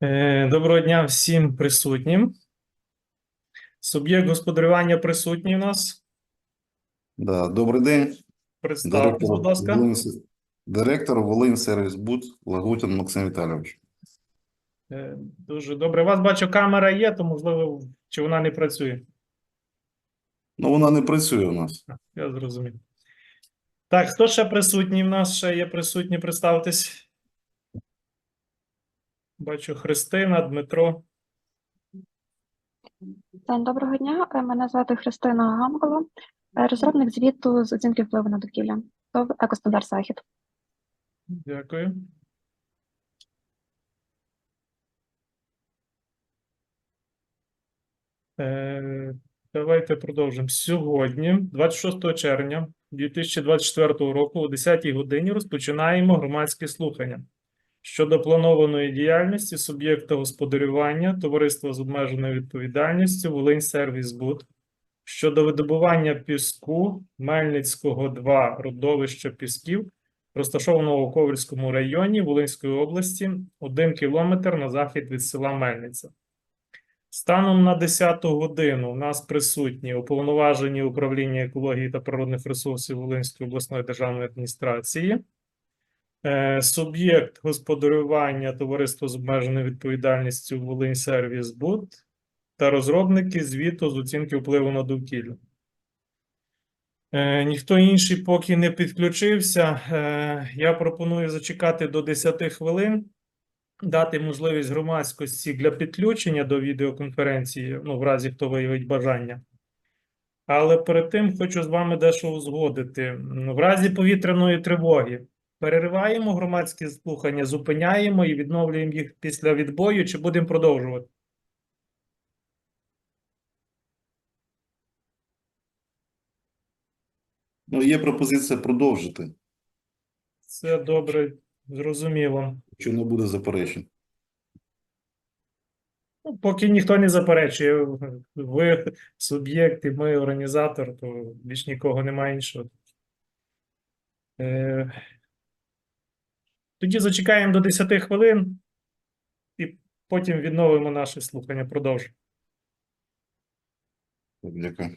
Е, Доброго дня всім присутнім. Суб'єкт господарювання присутній у нас. Да, добрий день. Представтесь, будь ласка. Директор Волинь Сервіс Буд Лагутін Максим Віталійович. Е, Дуже добре. У вас бачу, камера є, то можливо, чи вона не працює. Ну, вона не працює у нас. Я зрозумів. Так, хто ще присутній? В нас ще є присутні, представтесь. Бачу Христина, Дмитро. Доброго дня. Е, Мене звати Христина Гамголо, е, розробник звіту з оцінки впливу на довкілля. ТОВ Екостандарт Захід. Дякую. Е, Давайте продовжимо. Сьогодні, 26 червня 2024 року, о 10 годині розпочинаємо громадські слухання щодо планованої діяльності суб'єкта господарювання товариства з обмеженою відповідальністю Волинь Сервіс Буд щодо видобування піску Мельницького 2 родовища пісків розташованого у Ковельському районі Волинської області, один кілометр на захід від села Мельниця. Станом на 10 годину у нас присутні уповноважені управління екології та природних ресурсів Волинської обласної державної адміністрації, суб'єкт господарювання товариство з обмеженою відповідальністю Волинь Сервіс Буд та розробники звіту з оцінки впливу на довкілля. Е, ніхто інший поки не підключився. Е, я пропоную зачекати до 10 хвилин, дати можливість громадськості для підключення до відеоконференції, ну, в разі хто виявить бажання. Але перед тим хочу з вами дещо узгодити. В разі повітряної тривоги перериваємо громадські слухання, зупиняємо і відновлюємо їх після відбою, чи будемо продовжувати? Ну, є пропозиція продовжити, Це добре, зрозуміло. якщо не буде заперечень. Ну, Поки ніхто не заперечує, ви суб'єкт і ми організатор, то більш нікого немає іншого. Е, Тоді зачекаємо до 10 хвилин і потім відновимо наше слухання. Продовжуємо. Дякую.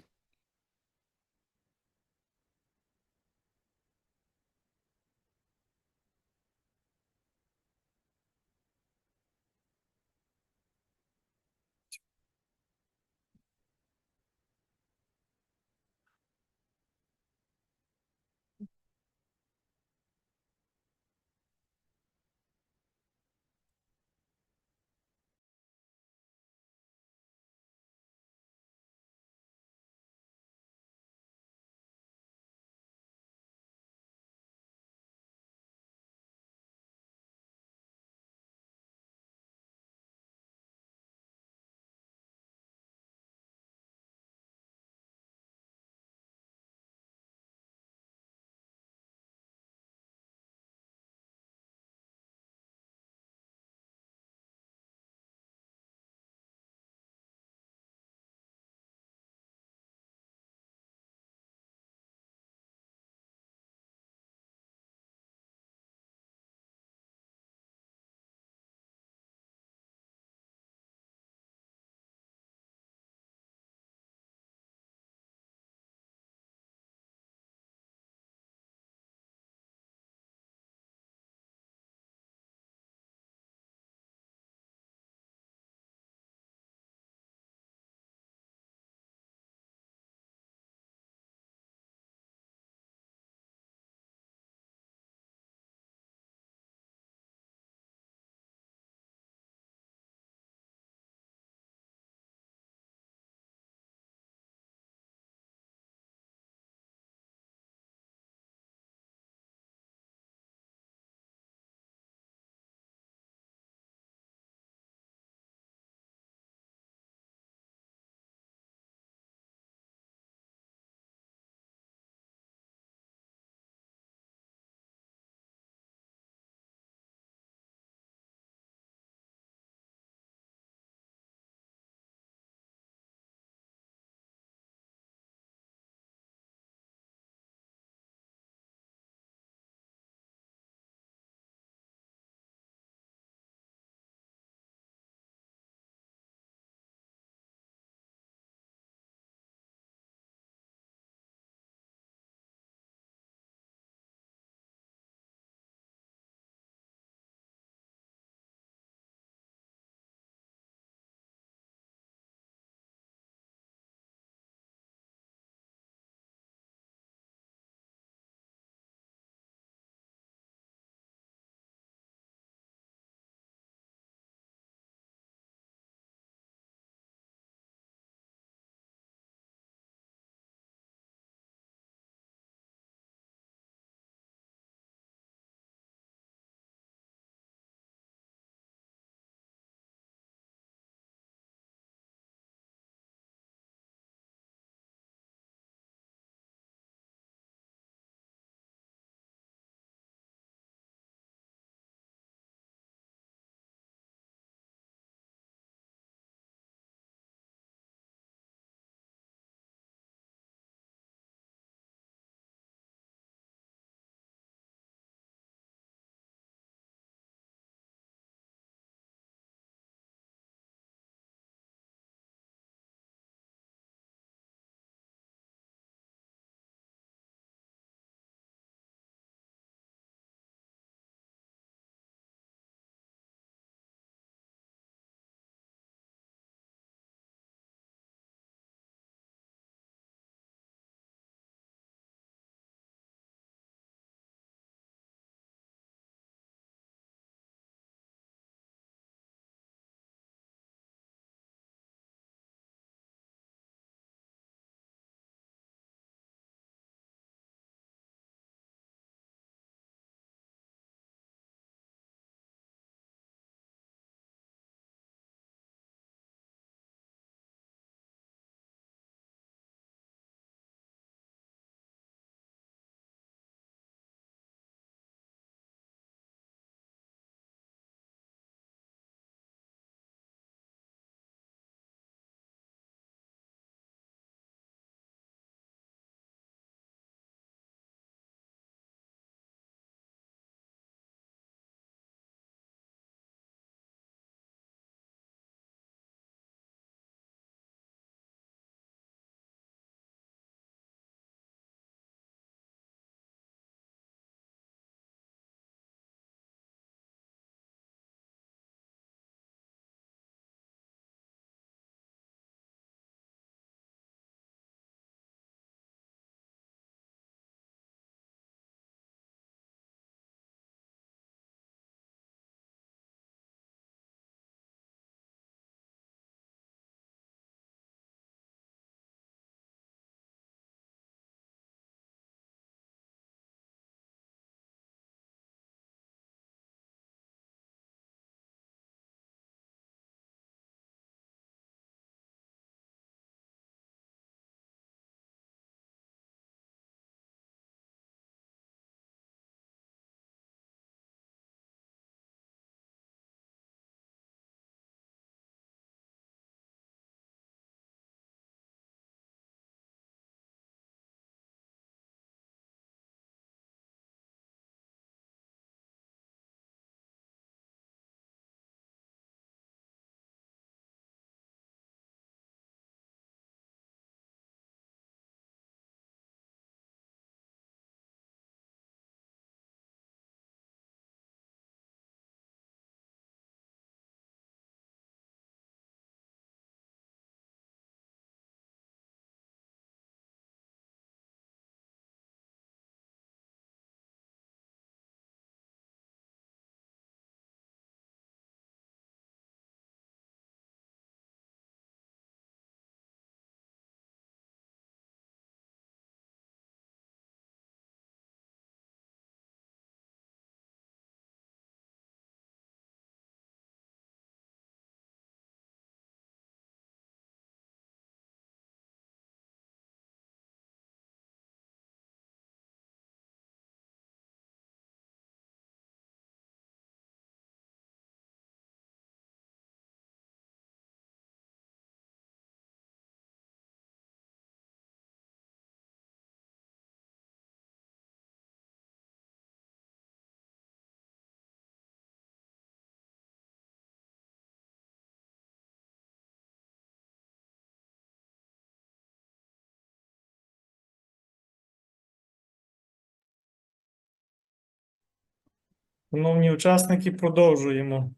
Шановні учасники, продовжуємо.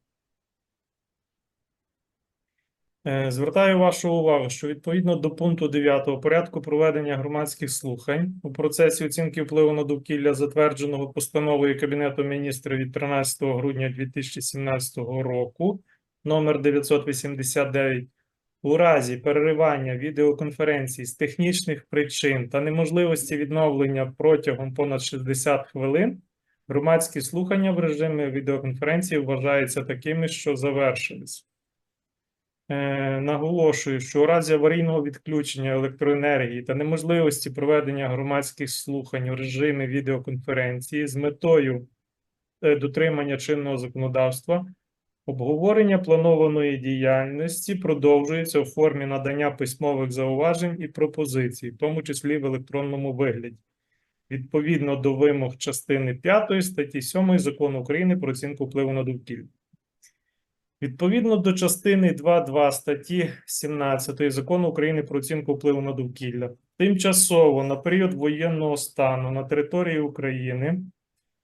Е, Звертаю вашу увагу, що відповідно до пункту 9 порядку проведення громадських слухань у процесі оцінки впливу на довкілля, затвердженого постановою Кабінету міністрів від 13 грудня 2017 року, номер 989, у разі переривання відеоконференції з технічних причин та неможливості відновлення протягом понад 60 хвилин, громадські слухання в режимі відеоконференції вважаються такими, що завершились. Е, Наголошую, що у разі аварійного відключення електроенергії та неможливості проведення громадських слухань у режимі відеоконференції з метою е, дотримання чинного законодавства, обговорення планованої діяльності продовжується у формі надання письмових зауважень і пропозицій, в тому числі в електронному вигляді, відповідно до вимог частини 5 статті 7 Закону України про оцінку впливу на довкілля. Відповідно до частини 2.2 статті 17 Закону України про оцінку впливу на довкілля, тимчасово на період воєнного стану на території України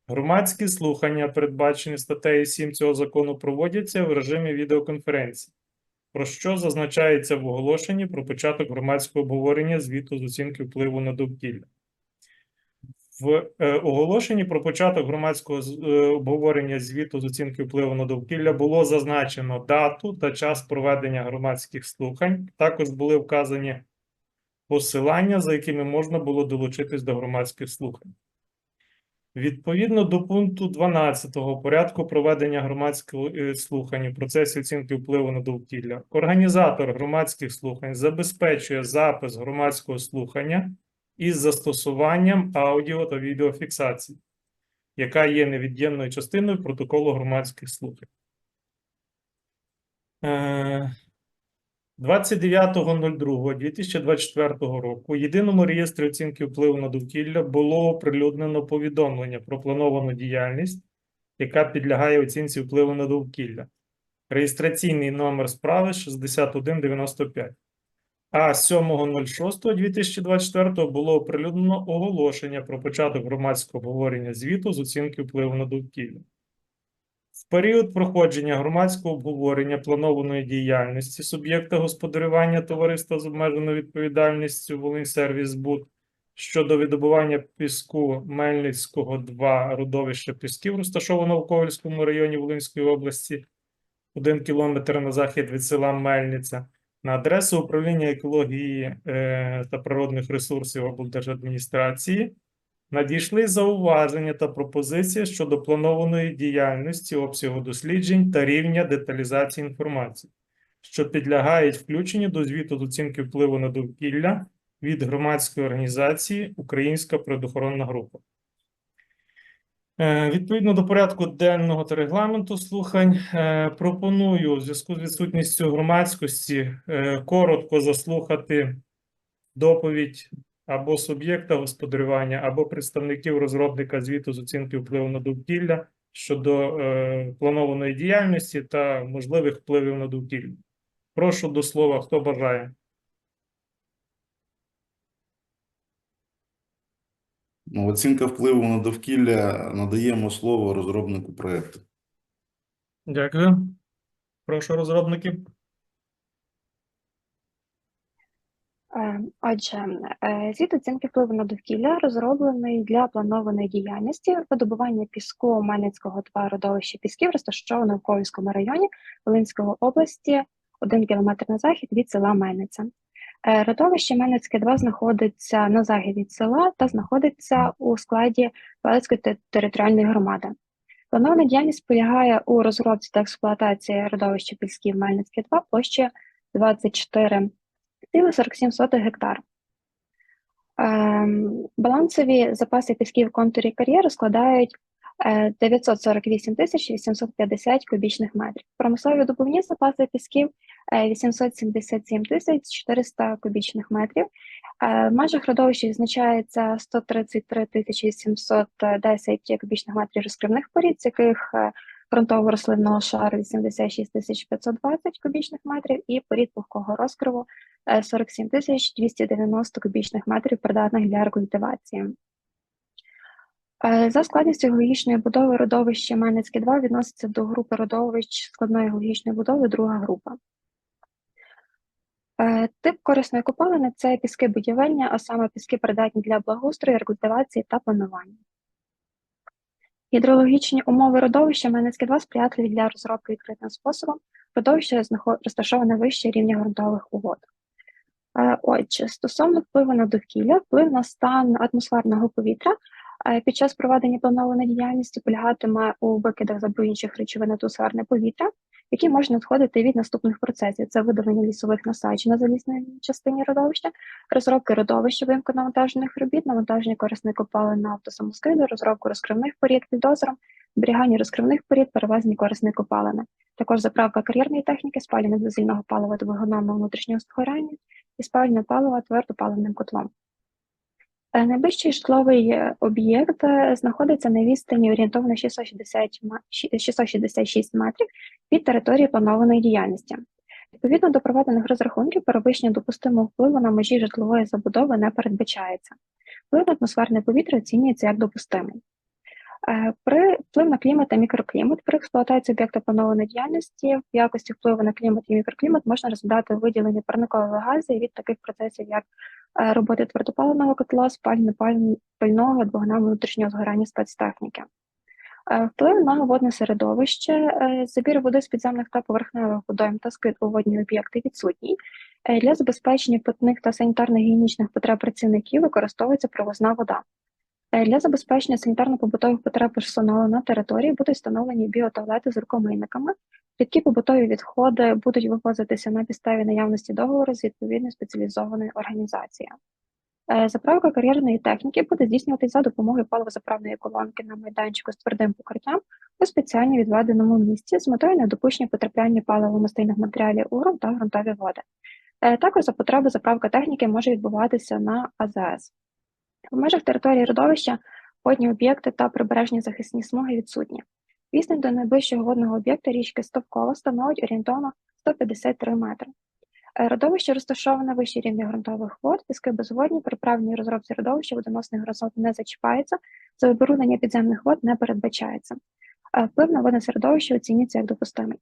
громадські слухання, передбачені статтею 7 цього закону, проводяться в режимі відеоконференції, про що зазначається в оголошенні про початок громадського обговорення звіту з оцінки впливу на довкілля. В е, оголошенні про початок громадського е, обговорення звіту з оцінки впливу на довкілля було зазначено дату та час проведення громадських слухань. Також були вказані посилання, за якими можна було долучитись до громадських слухань. Відповідно до пункту 12 порядку проведення громадського е, слухань у процесі оцінки впливу на довкілля, організатор громадських слухань забезпечує запис громадського слухання із застосуванням аудіо та відеофіксації, яка є невід'ємною частиною протоколу громадських слухань. Е, 29.02.2024 року у єдиному реєстрі оцінки впливу на довкілля було оприлюднено повідомлення про плановану діяльність, яка підлягає оцінці впливу на довкілля. Реєстраційний номер справи 6195. А 7.06.2024 було оприлюднено оголошення про початок громадського обговорення звіту з оцінки впливу на довкілля. В період проходження громадського обговорення планованої діяльності суб'єкта господарювання товариства з обмеженою відповідальністю Волиньсервісбуд щодо видобування піску Мельницького 2 родовища пісків, розташованого в Ковальському районі Волинської області, 1 кілометр на захід від села Мельниця, на адресу управління екології е, та природних ресурсів облдержадміністрації надійшли зауваження та пропозиції щодо планованої діяльності, обсягу досліджень та рівня деталізації інформації, що підлягають включенню до звіту з оцінки впливу на довкілля від громадської організації Українська природоохоронна група. Е, Відповідно до порядку денного та регламенту слухань, е, пропоную у зв'язку з відсутністю громадськості е, коротко заслухати доповідь або суб'єкта господарювання, або представників розробника звіту з оцінки впливу на довкілля щодо планованої діяльності та можливих впливів на довкілля. Прошу до слова, хто бажає. Оцінка впливу на довкілля надаємо слово розробнику проекту. Дякую. Прошу розробників. Е, Отже, е, звіт оцінки впливу на довкілля розроблений для планованої діяльності видобування піску Мельницького 2 родовища пісків, розташованого в Ковальському районі Волинської області, 1 км на захід від села Мельниця. Е, Родовище Мельницьке 2 знаходиться на захід від села та знаходиться у складі Галицької те- територіальної громади. Планована діяльність полягає у розробці та експлуатації родовища пісків Мельницьке 2 площею 24 47 гектар. Ем, балансові запаси пісків в контурі кар'єру складають е, 948 тисяч 850 кубічних метрів. Промислові добувні запаси пісків е, 877 тисяч 400 кубічних метрів. Е, в межах родовища відзначається 133 тисячі 710 кубічних метрів розкривних порід, з яких е, ґрунтово-рослинного шару 86 тисяч 520 кубічних метрів і порід пухкого розкриву е, 47 тисяч 290 кубічних метрів придатних для рекультивації. Е, За складністю геологічної будови родовище Менецьке 2 відноситься до групи родовищ складної геологічної будови, друга група. Е, Тип корисної копалини це піски будівельні, а саме піски придатні для благоустрою, рекультивації та планування. Гідрологічні умови родовища Менецьке 2 сприятливі для розробки відкритим способом. Родовище розташоване вище рівня ґрунтових вод. Е, Отже, стосовно впливу на довкілля, вплив на стан атмосферного повітря е, під час проведення планованої діяльності полягатиме у викидах забруднюючих речовин атмосферне повітря, які можуть надходити від наступних процесів: це видалення лісових насаджень на залісній частині родовища, розробки родовища, виїмку навантажених робіт, навантаження корисної копалин на автосамоскиди, розробку розкривних порід під озером, зберігання розкривних порід, перевезення корисної копалини. Також заправка кар'єрної техніки, спалювання дизельного палива двигуном на внутрішнього згорання і спалювання палива твердопаливним котлом. Е, Найближчий житловий е, об'єкт е, знаходиться на відстані орієнтовно 660 666 метрів від території планованої діяльності. Відповідно до проведених розрахунків, перевищення допустимого впливу на межі житлової забудови не передбачається. Вплив на атмосферне повітря оцінюється як допустимий. При вплив на клімат та мікроклімат при експлуатації об'єкта планованої діяльності в якості впливу на клімат і мікроклімат можна розглядати виділення парникових газів від таких процесів, як роботи твердопаливного котла, спалення пального двогна внутрішнього згорання спецтехніки. Е, Вплив на водне середовище, е, забір води з підземних та поверхневих водойм та скид у водні об'єкти відсутній. Е, Для забезпечення питних та санітарно-гігієнічних потреб працівників використовується провозна вода. Е, Для забезпечення санітарно-побутових потреб персоналу на території будуть встановлені біотуалети з рукомийниками. Рідкі побутові відходи будуть вивозитися на підставі наявності договору з відповідною спеціалізованою організацією. Е, Заправка кар'єрної техніки буде здійснюватися за допомогою паливозаправної колонки на майданчику з твердим покриттям у спеціально відведеному місці з метою недопущення потрапляння паливо-мастильних матеріалів у ґрунт та ґрунтові води. Е, Також за потреби заправка техніки може відбуватися на АЗС. В межах території родовища водні об'єкти та прибережні захисні смуги відсутні. Відстань до найближчого водного об'єкта річки Стовкова становить орієнтовно 153 метри. Е, Родовище розташоване вище рівня ґрунтових вод, піски безводні, при правильній розробці родовища водоносних горизонт не зачіпається, забруднення підземних вод не передбачається. Е, Вплив на водне середовище оцінюється як допустимий.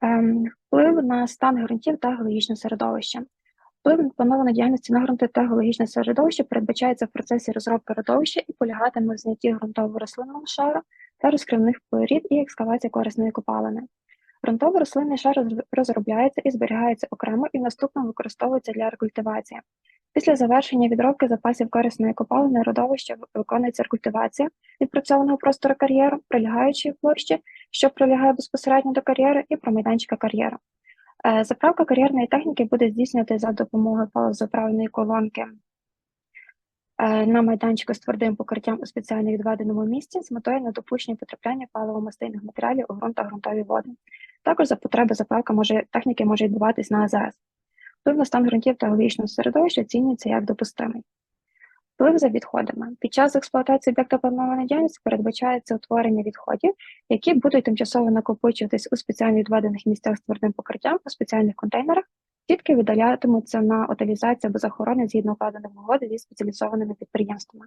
Ем, Вплив на стан ґрунтів та геологічне середовище. Вплив на діяльності на ґрунти та геологічне середовище передбачається в процесі розробки родовища і полягатиме в знятті ґрунтово-рослинного шару та розкривних порід і екскавації корисної копалини. Ґрунтово-рослинний шар розробляється і зберігається окремо і в наступному використовується для рекультивації. Після завершення відробки запасів корисної копалини родовища виконується рекультивація відпрацьованого простору кар'єру, прилягаючої площі, що прилягає безпосередньо до кар'єри, і промайданчика кар'єру. Е, Заправка кар'єрної техніки буде здійснювати за допомогою паливозаправної колонки е, на майданчику з твердим покриттям у спеціально відведеному місці з метою недопущення потрапляння паливо-мастильних матеріалів у ґрунт та ґрунтові води. Також за потреби заправка може, техніки може відбуватись на АЗС. Вплив на стан ґрунтів та геологічного середовища оцінюється як допустимий. Вплив за відходами. Під час експлуатації об'єкта планованої діяльності передбачається утворення відходів, які будуть тимчасово накопичуватись у спеціально відведених місцях з твердим покриттям у спеціальних контейнерах, тітки видалятимуться на утилізацію або захорони згідно укладених угод зі спеціалізованими підприємствами.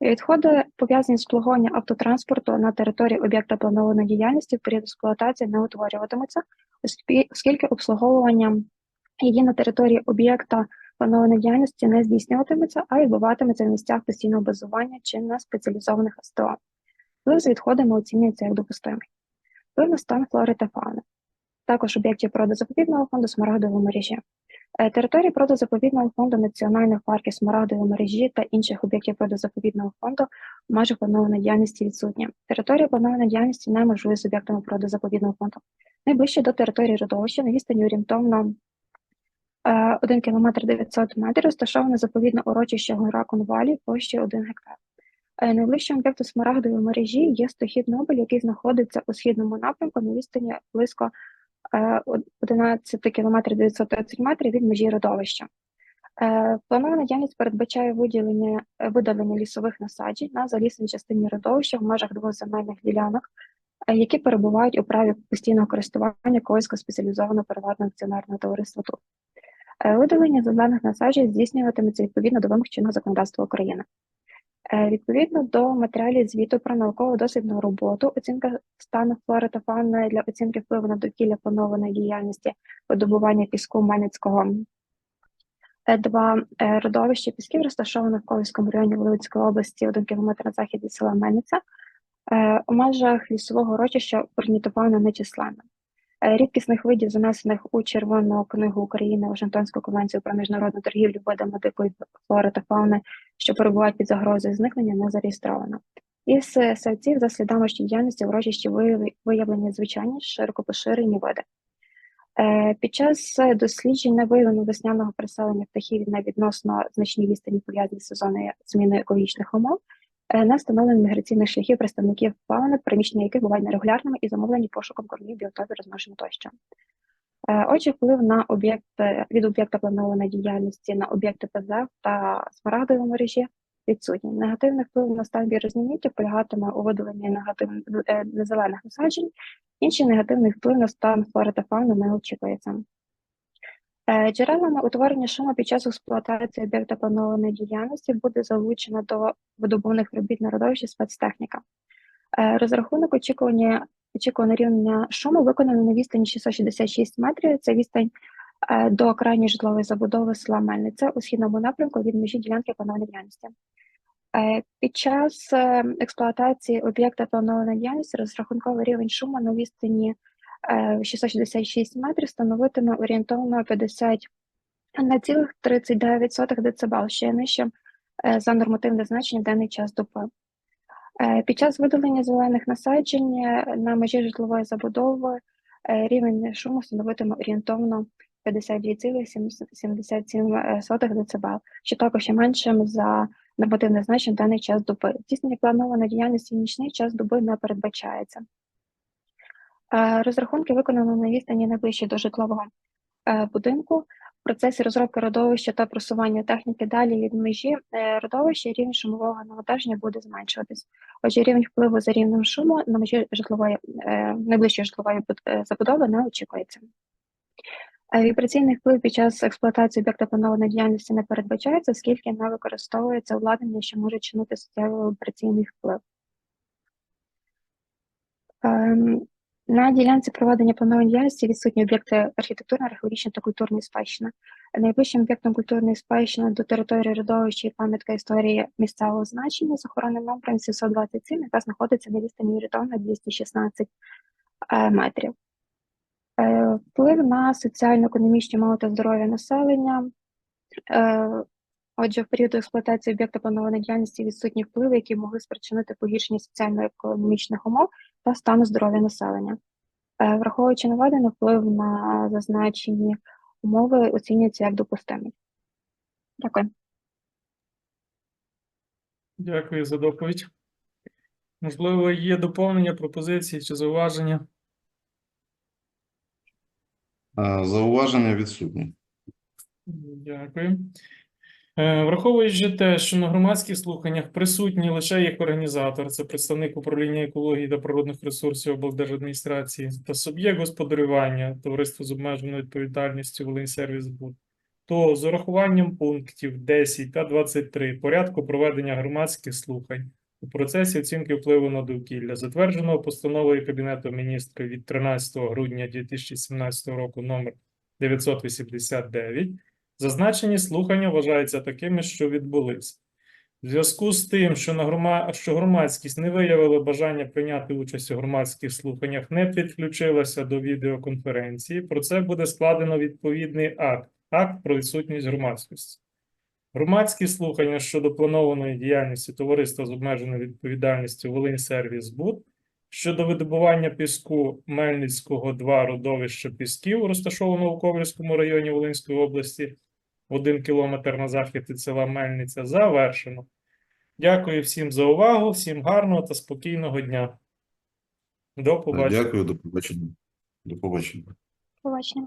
Відходи, пов'язані з обслуговуванням автотранспорту на території об'єкта планованої діяльності в період експлуатації не утворюватимуться, оскільки обслуговування її на території об'єкта планованої діяльності не здійснюватиметься, а відбуватиметься в місцях постійного базування чи на спеціалізованих СТО. Вплив за відходами оцінюється як допустимий. Вплив на стан флори та фауни. Також об'єктів природозаповідного фонду Смарагдової мережі. Е, Території природозаповідного фонду національних парків Смарагдової мережі та інших об'єктів природозаповідного фонду в межах планованої діяльності відсутні. Територія планованої діяльності не межує з об'єктами природозаповідного фонду. Найближче до території родовища на відстані орієнтовно 1 км 900 метрів розташоване заповідне урочище гора Конвалі площею 1 гектар. Е, Найближчим об'єктом смарагдової мережі є стохід Нобель, який знаходиться у східному напрямку на відстані близько е, 11 км 930 метрів від межі родовища. Е, Планована діяльність передбачає виділення е, видалення лісових насаджень на залісній частині родовища в межах двох земельних ділянок, які перебувають у праві постійного користування Ковальського спеціалізованого приватного акціонерного товариства Видалення зелених насаджень здійснюватиметься відповідно до вимог чинного законодавства України. Е, Відповідно до матеріалів звіту про науково-дослідну роботу, оцінка стану флори та фауни для оцінки впливу на довкілля планованої діяльності видобування піску Мельницького Е, Два е, родовище пісків розташоване в Ковальському районі Волинської області, 1 км на захід села Мельниця. Е, У межах лісового урочища орнітофауна нечисленна. Е, Рідкісних видів, занесених у Червону книгу України Вашингтонську конвенцію про міжнародну торгівлю видами дикої флори та фауни, що перебувають під загрозою зникнення, не зареєстровано. Із е, савців за слідами діяльності урочищі виявлені- звичайні широко поширені види. Е, Під час досліджень не виявлено весняного переселення птахів на відносно значній відстані пов'язані з сезонною зміною екологічних умов, е, не встановлено міграційних шляхів представників фауни, переміщення яких бувають нерегулярними і замовлені пошуком кормів, біотопів, розмноження тощо. Отже, вплив на об'єкт від об'єкта планованої діяльності на об'єкти ПЗФ та смарагдової мережі відсутні. Негативний вплив на стан біорозманіття полягатиме у видаленні негативних е, незелених насаджень, Інший негативний вплив на стан флори та фауни не очікується. Е, Джерелами утворення шуму під час експлуатації об'єкта планованої діяльності буде залучена до видобувних робіт на родовищі спецтехніка. Е, Розрахунок очікування очікуваного рівня шуму виконаний на відстані 666 метрів. Це відстань е, до крайньої житлової забудови села Мельниця у східному напрямку від межі ділянки планованої діяльності. Під час експлуатації об'єкта планованої діяльності розрахунковий рівень шуму на відстані 666 метрів становитиме орієнтовно 50 на цілих 39 дБ, що є нижчим е, за нормативне значення в даний час доби. Е, Під час видалення зелених насаджень е, на межі житлової забудови е, рівень шуму становитиме орієнтовно 52,77 дБ, що також є меншим за нормативне значення в даний час доби. Здійснення планованої діяльності в нічний час доби не передбачається. Е, Розрахунки виконано на відстані найближче до житлового е, будинку. В процесі розробки родовища та просування техніки далі від межі е, родовища рівень шумового навантаження буде зменшуватись. Отже, рівень впливу за рівнем шуму на межі житлової найближчої житлової забудови не очікується. Вібраційний вплив під час експлуатації об'єкта планованої діяльності не передбачається, оскільки не використовується обладнання, що може чинити суттєвий вібраційний вплив. На ділянці проведення планованої діяльності відсутні об'єкти архітектурної, археологічної та культурної спадщини. Найближчим об'єктом культурної спадщини до території родовища є пам'ятка історії місцевого значення з охоронним номером 727, яка знаходиться на відстані орієнтовно 216 е, метрів. Е, Вплив на соціально-економічні умови та здоров'я населення. Отже, в період експлуатації об'єкта планованої діяльності відсутні впливи, які могли спричинити погіршення соціально-економічних умов та стану здоров'я населення. Е, Враховуючи наведене, вплив на зазначені умови оцінюється як допустимий. Дякую. Дякую за доповідь. Можливо, є доповнення, пропозиції чи зауваження? Е, Зауваження відсутні. Дякую. Е, Враховуючи те, що на громадських слуханнях присутній лише як організатор, це представник управління екології та природних ресурсів облдержадміністрації та суб'єкт господарювання товариство з обмеженою відповідальністю Волиньсервісбуд, то з урахуванням пунктів 10 та 23 порядку проведення громадських слухань у процесі оцінки впливу на довкілля, затвердженого постановою Кабінету міністрів від 13 грудня 2017 року номер 989, Зазначені слухання вважаються такими, що відбулись. В зв'язку з тим, що, на грома... що громадськість не виявила бажання прийняти участь у громадських слуханнях, не підключилася до відеоконференції, про це буде складено відповідний акт, акт про відсутність громадськості. Громадські слухання щодо планованої діяльності товариства з обмеженою відповідальністю Волиньсервісбуд щодо видобування піску Мельницького 2 родовища пісків, розташованого у Ковальському районі Волинської області, один кілометр на захід від села Мельниця, завершено. Дякую всім за увагу, всім гарного та спокійного дня. До побачення. Дякую, до побачення. До побачення. Побачення.